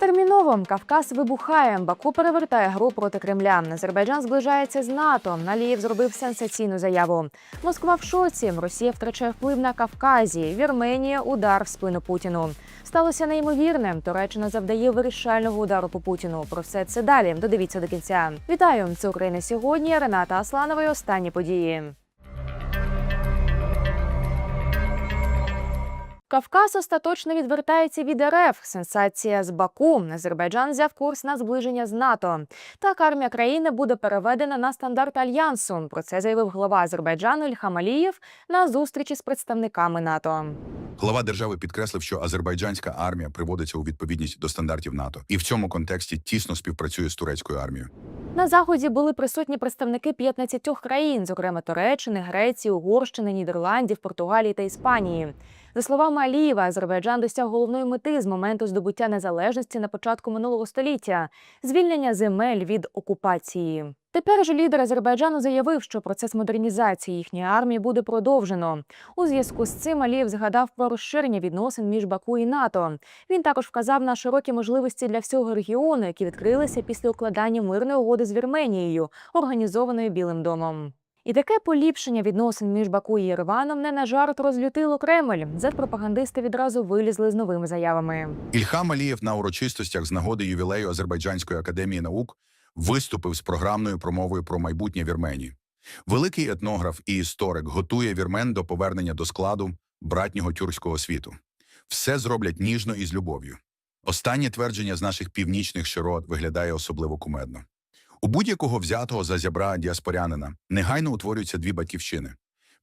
Терміново Кавказ вибухає. Баку перевертає гру проти Кремля. Азербайджан зближається з НАТО. Алієв зробив сенсаційну заяву. Москва в шоці. Росія втрачає вплив на Кавказі. Вірменія удар в спину Путіну. Сталося неймовірне. Туреччина завдає вирішального удару по Путіну. Про все це далі. Додивіться до кінця. Вітаю! Це Україна сьогодні. Рената Асланова. і Останні події. Кавказ остаточно відвертається від РФ. Сенсація з Баку. Азербайджан взяв курс на зближення з НАТО. Так армія країни буде переведена на стандарт альянсу. Про це заявив глава Азербайджану Ільхам Алієв на зустрічі з представниками НАТО. Глава держави підкреслив, що азербайджанська армія приводиться у відповідність до стандартів НАТО і в цьому контексті тісно співпрацює з турецькою армією. На заході були присутні представники 15 країн, зокрема Туреччини, Греції, Угорщини, Нідерландів, Португалії та Іспанії. За словами Алієва, Азербайджан досяг головної мети з моменту здобуття незалежності на початку минулого століття звільнення земель від окупації. Тепер же лідер Азербайджану заявив, що процес модернізації їхньої армії буде продовжено. У зв'язку з цим Алієв згадав про розширення відносин між Баку і НАТО. Він також вказав на широкі можливості для всього регіону, які відкрилися після укладання мирної угоди з Вірменією, організованої Білим домом. І таке поліпшення відносин між Баку і Єреваном не на жарт розлютило Кремль. Зет-пропагандисти відразу вилізли з новими заявами. Ільхам Алієв на урочистостях з нагоди ювілею Азербайджанської академії наук виступив з програмною промовою про майбутнє Вірменії. Великий етнограф і історик готує вірмен до повернення до складу братнього тюркського світу. Все зроблять ніжно і з любов'ю. Останнє твердження з наших північних широт виглядає особливо кумедно. У будь-якого взятого за зябра діаспорянина негайно утворюються дві батьківщини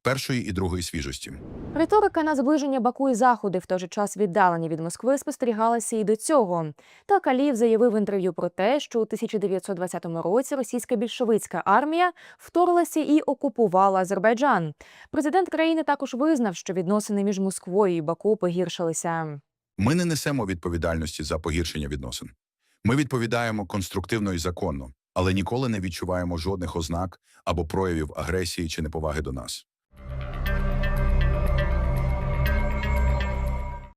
першої і другої свіжості. Риторика на зближення Баку і Заходу, в той же час віддалені від Москви, спостерігалася і до цього. Так Алієв заявив в інтерв'ю про те, що у 1920 році російська більшовицька армія вторглася і окупувала Азербайджан. Президент країни також визнав, що відносини між Москвою і Баку погіршилися. Ми не несемо відповідальності за погіршення відносин. Ми відповідаємо конструктивно і законно, але ніколи не відчуваємо жодних ознак або проявів агресії чи неповаги до нас.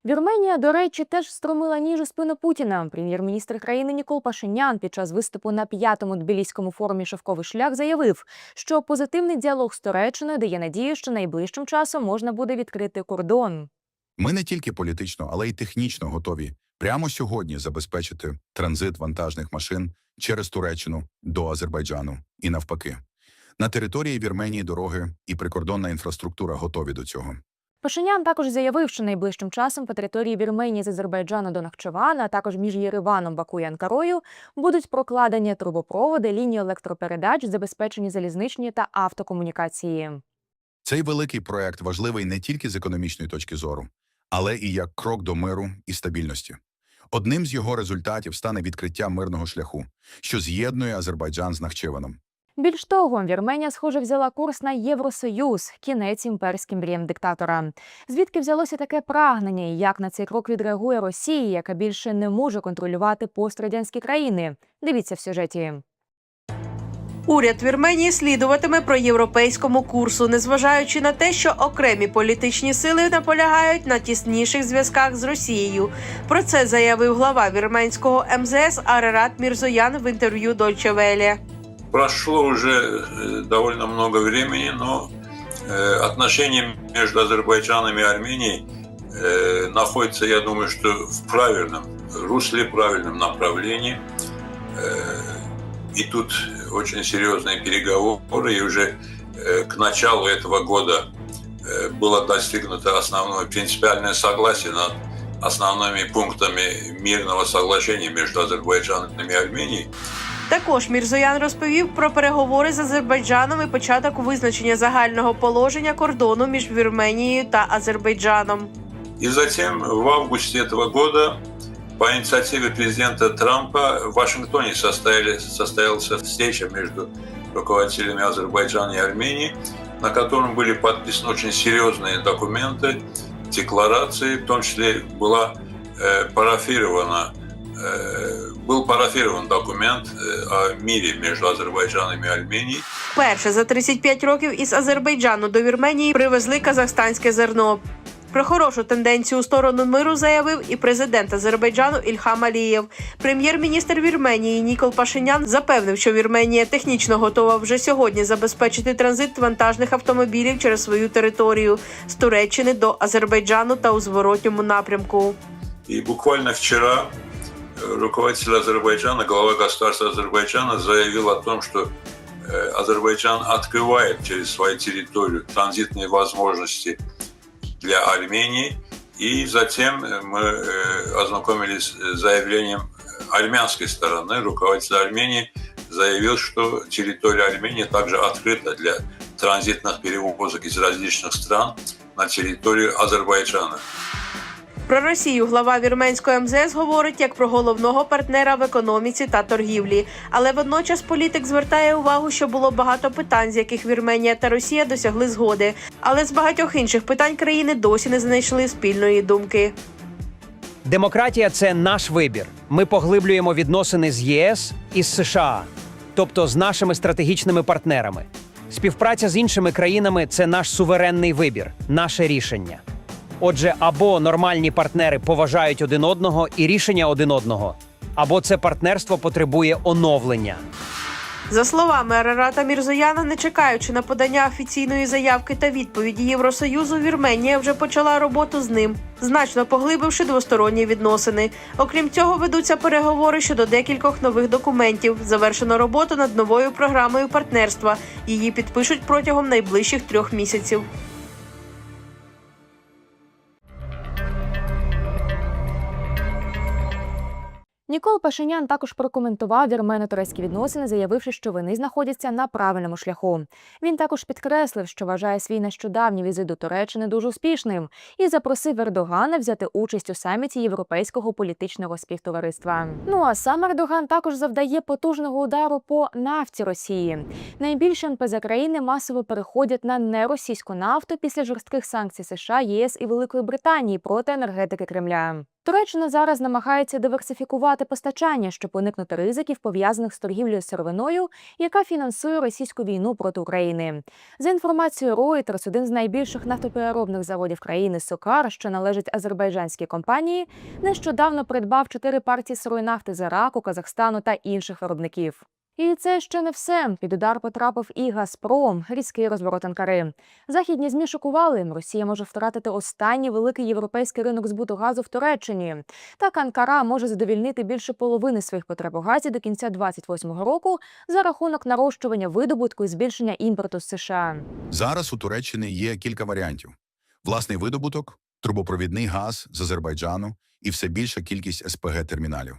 Вірменія, до речі, теж встромила ніж у спину Путіна. Прем'єр-міністр країни Нікол Пашинян під час виступу на п'ятому тбіліському форумі Шовковий шлях заявив, що позитивний діалог з Туреччиною дає надію, що найближчим часом можна буде відкрити кордон. Ми не тільки політично, але й технічно готові прямо сьогодні забезпечити транзит вантажних машин через Туреччину до Азербайджану і навпаки. На території Вірменії дороги і прикордонна інфраструктура готові до цього. Пашинян також заявив, що найближчим часом по території Вірменії з Азербайджану до Нахчевана, а також між Єреваном, Баку і Анкарою будуть прокладені трубопроводи, лінії електропередач, забезпечені залізничні та автокомунікації. Цей великий проект важливий не тільки з економічної точки зору, але і як крок до миру і стабільності. Одним з його результатів стане відкриття мирного шляху, що з'єднує Азербайджан з Нахчеваном. Більш того, Вірменія, схоже, взяла курс на Євросоюз, кінець імперським мріям диктатора. Звідки взялося таке прагнення, і як на цей крок відреагує Росія, яка більше не може контролювати пострадянські країни? Дивіться в сюжеті. Уряд Вірменії слідуватиме проєвропейському курсу, незважаючи на те, що окремі політичні сили наполягають на тісніших зв'язках з Росією. Про це заявив глава вірменського МЗС Арарат Мірзоян в інтерв'ю Deutsche Welle. Прошло уже э, довольно много времени, но э, отношения между Азербайджаном и Арменией э, находятся, я думаю, что в правильном русле, правильном направлении. Э, И тут очень серьезные переговоры, и уже э, к началу этого года э, было достигнуто основное принципиальное согласие над основными пунктами мирного соглашения между Азербайджаном и Арменией. Також Мірзоян розповів про переговори з Азербайджаном і початок визначення загального положення кордону між Вірменією та Азербайджаном. И затем в августе этого года по инициативе президента Трампа в Вашингтоне состояли, состоялась встреча между руководителями Азербайджана и Армении, на котором были подписаны очень серьезные документы, декларации, в том числе была э, парафирована э, был парафирован документ э, о мире между Азербайджаном и Арменией. Вперше за 35 років із Азербайджану до Вірменії привезли казахстанське зерно. Про хорошу тенденцію у сторону миру заявив і президент Азербайджану Ільхам Алієв. Прем'єр-міністр Вірменії Нікол Пашинян запевнив, що Вірменія технічно готова вже сьогодні забезпечити транзит вантажних автомобілів через свою територію з Туреччини до Азербайджану та у зворотньому напрямку. И буквально вчера э, руководитель Азербайджана, глава государства Азербайджана заявил о том, что э, Азербайджан открывает через свою территорию транзитные возможности для Армении. И затем э, мы э, ознакомились с заявлением армянской стороны. Руководитель Армении заявил, что территория Армении также открыта для транзитных перевозок из различных стран на территорию Азербайджана. Про Росію глава вірменської МЗС говорить як про головного партнера в економіці та торгівлі. Але водночас політик звертає увагу, що було багато питань, з яких Вірменія та Росія досягли згоди. Але з багатьох інших питань країни досі не знайшли спільної думки. Демократія це наш вибір. Ми поглиблюємо відносини з ЄС і з США, тобто з нашими стратегічними партнерами. Співпраця з іншими країнами це наш суверенний вибір, наше рішення. Отже, або нормальні партнери поважають один одного і рішення один одного, або це партнерство потребує оновлення. За словами Арарата Мірзояна, не чекаючи на подання офіційної заявки та відповіді Євросоюзу, Вірменія вже почала роботу з ним, значно поглибивши двосторонні відносини. Окрім цього, ведуться переговори щодо декількох нових документів. Завершено роботу над новою програмою партнерства. Її підпишуть протягом найближчих трьох місяців. Нікол Пашинян також прокоментував вірмено-турецькі відносини, заявивши, що вони знаходяться на правильному шляху. Він також підкреслив, що вважає свій нещодавній візит до Туреччини дуже успішним і запросив Ердогана взяти участь у саміті європейського політичного співтовариства. Ну а сам Ердоган також завдає потужного удару по нафті Росії. Найбільші НПЗ країни масово переходять на неросійську нафту після жорстких санкцій США, ЄС і Великої Британії проти енергетики Кремля. Туреччина зараз намагається диверсифікувати постачання, щоб уникнути ризиків, пов'язаних з торгівлею сировиною, яка фінансує російську війну проти України. За інформацією Reuters, один з найбільших нафтопереробних заводів країни Сокар, що належить азербайджанській компанії, нещодавно придбав чотири партії сирої нафти з Іраку, Казахстану та інших виробників. І це ще не все. Під удар потрапив і Газпром, різкий розворот Анкари. Західні змі шокували. Росія може втратити останній великий європейський ринок збуту газу в Туреччині. Так Анкара може задовільнити більше половини своїх потреб у газі до кінця 28-го року за рахунок нарощування видобутку і збільшення імпорту з США. Зараз у Туреччини є кілька варіантів: власний видобуток, трубопровідний газ з Азербайджану і все більша кількість СПГ-терміналів.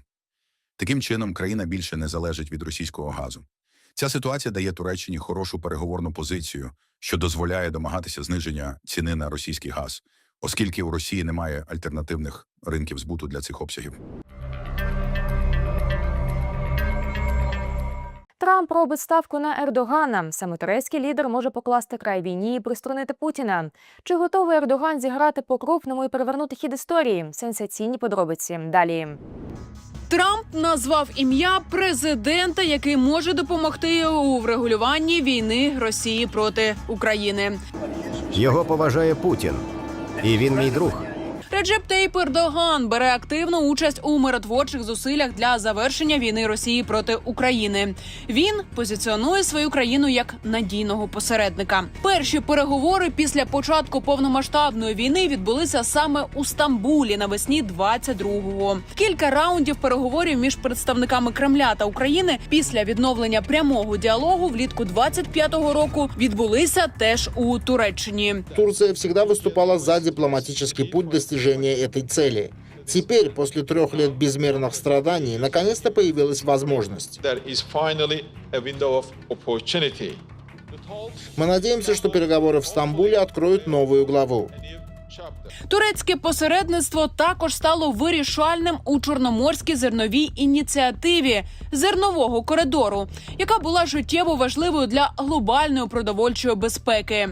Таким чином, країна більше не залежить від російського газу. Ця ситуація дає Туреччині хорошу переговорну позицію, що дозволяє домагатися зниження ціни на російський газ, оскільки у Росії немає альтернативних ринків збуту для цих обсягів. Трамп робить ставку на Ердогана. Саме турецький лідер може покласти край війні і приструнити Путіна. Чи готовий Ердоган зіграти по крупному і перевернути хід історії? Сенсаційні подробиці. Далі. Трамп назвав ім'я президента, який може допомогти у врегулюванні війни Росії проти України. Його поважає Путін, і він мій друг. Реджеп Тейп Ердоган бере активну участь у миротворчих зусиллях для завершення війни Росії проти України. Він позиціонує свою країну як надійного посередника. Перші переговори після початку повномасштабної війни відбулися саме у Стамбулі навесні 22-го. Кілька раундів переговорів між представниками Кремля та України після відновлення прямого діалогу влітку 25-го року відбулися теж у Туреччині. Турция всегда выступала за дипломатический путь достижения этой цели. Теперь, после трех лет безмерных страданий, наконец-то появилась возможность. Мы надеемся, что переговоры в Стамбуле откроют новую главу. Турецьке посередництво також стало вирішальним у чорноморській зерновій ініціативі зернового коридору, яка була життєво важливою для глобальної продовольчої безпеки.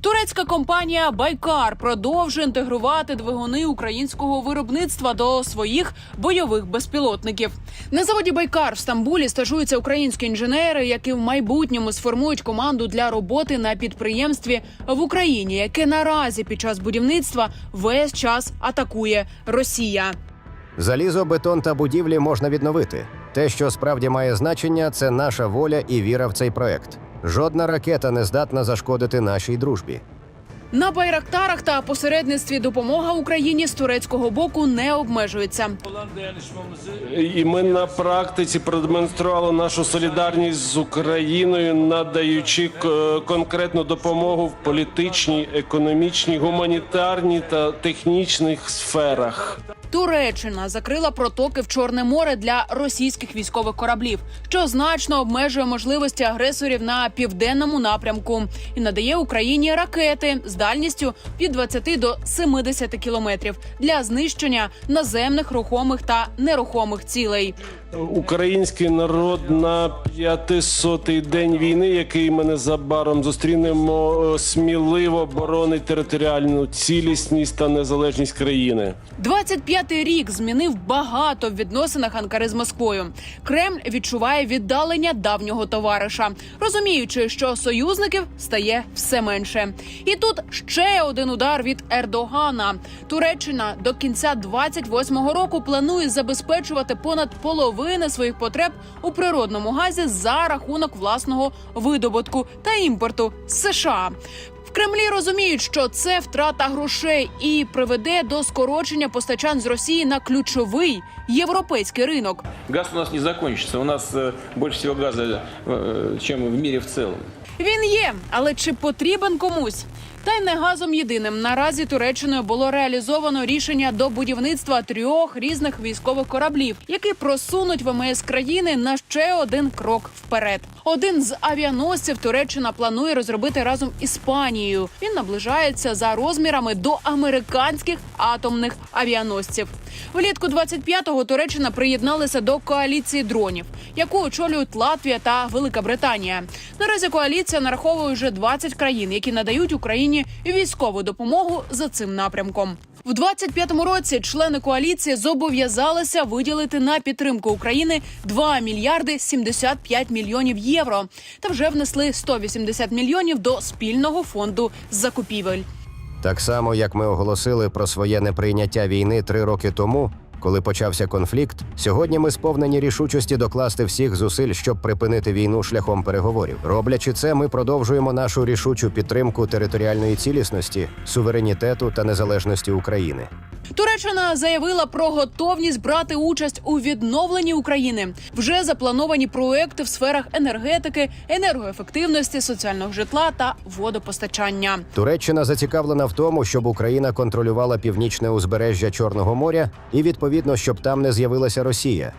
Турецька компанія Байкар продовжує інтегрувати двигуни українського виробництва до своїх бойових безпілотників. На заводі Байкар в Стамбулі стажуються українські інженери, які в майбутньому сформують команду для роботи на підприємстві в Україні, яке наразі під час будівництва будівництва весь час атакує Росія. Залізо, бетон та будівлі можна відновити. Те, що справді має значення, це наша воля і віра в цей проект. Жодна ракета не здатна зашкодити нашій дружбі. На байрактарах та посередництві допомога Україні з турецького боку не обмежується. І ми на практиці продемонстрували нашу солідарність з Україною, надаючи е, конкретну допомогу в політичній, економічній, гуманітарній та технічних сферах. Туреччина закрила протоки в Чорне море для російських військових кораблів, що значно обмежує можливості агресорів на південному напрямку і надає Україні ракети з дальністю від 20 до 70 кілометрів для знищення наземних рухомих та нерухомих цілей. Український народ на 500-й день війни, який ми незабаром зустрінемо, е, сміливо боронить територіальну цілісність та незалежність країни. 25-й рік змінив багато в відносинах Анкари з Москвою. Кремль відчуває віддалення давнього товариша, розуміючи, що союзників стає все менше. І тут ще один удар від Ердогана. Туреччина до кінця 28-го року планує забезпечувати понад половини своїх потреб у природному газі за рахунок власного видобутку та імпорту з США. В Кремлі розуміють, що це втрата грошей і приведе до скорочення постачань з Росії на ключовий європейський ринок. Газ у нас не закончится. У нас э, больше всего газа, э, в мире в целом. Він є, але чи потрібен комусь? Та й не газом єдиним наразі Туреччиною було реалізовано рішення до будівництва трьох різних військових кораблів, які просунуть ВМС країни на ще один крок вперед. Один з авіаносців Туреччина планує розробити разом Іспанією. Він наближається за розмірами до американських атомних авіаносців. Влітку 25-го Туреччина приєдналася до коаліції дронів, яку очолюють Латвія та Велика Британія. Наразі коаліція нараховує вже 20 країн, які надають Україні військову допомогу за цим напрямком. В 25-му році члени коаліції зобов'язалися виділити на підтримку України 2 мільярди 75 мільйонів євро та вже внесли 180 мільйонів до спільного фонду закупівель. Так само, як ми оголосили про своє неприйняття війни три роки тому, коли почався конфлікт, сьогодні ми сповнені рішучості докласти всіх зусиль, щоб припинити війну шляхом переговорів. Роблячи це, ми продовжуємо нашу рішучу підтримку територіальної цілісності, суверенітету та незалежності України. Туреччина заявила про готовність брати участь у відновленні України. Вже заплановані проекти в сферах енергетики, енергоефективності, соціального житла та водопостачання. Туреччина зацікавлена в тому, щоб Україна контролювала північне узбережжя Чорного моря і відповідно, щоб там не з'явилася Росія.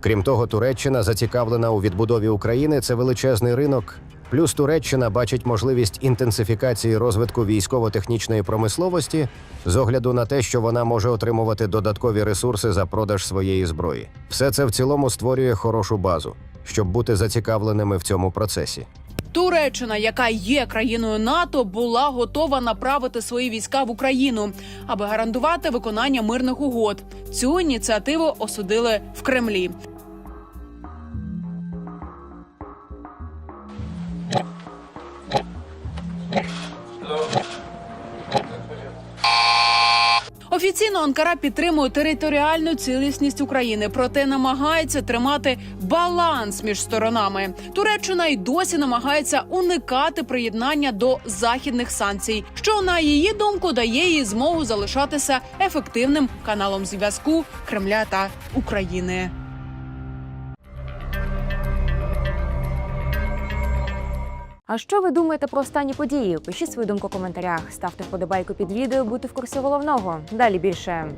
Крім того, Туреччина зацікавлена у відбудові України. Це величезний ринок. Плюс Туреччина бачить можливість інтенсифікації розвитку військово-технічної промисловості з огляду на те, що вона може отримувати додаткові ресурси за продаж своєї зброї. Все це в цілому створює хорошу базу, щоб бути зацікавленими в цьому процесі. Туреччина, яка є країною НАТО, була готова направити свої війська в Україну, аби гарантувати виконання мирних угод. Цю ініціативу осудили в Кремлі. Офіційно Анкара підтримує територіальну цілісність України, проте намагається тримати баланс між сторонами. Туреччина й досі намагається уникати приєднання до західних санкцій, що на її думку дає їй змогу залишатися ефективним каналом зв'язку Кремля та України. А що ви думаєте про останні події? Пишіть свою думку в коментарях, ставте вподобайку під відео, будьте в курсі головного. Далі більше.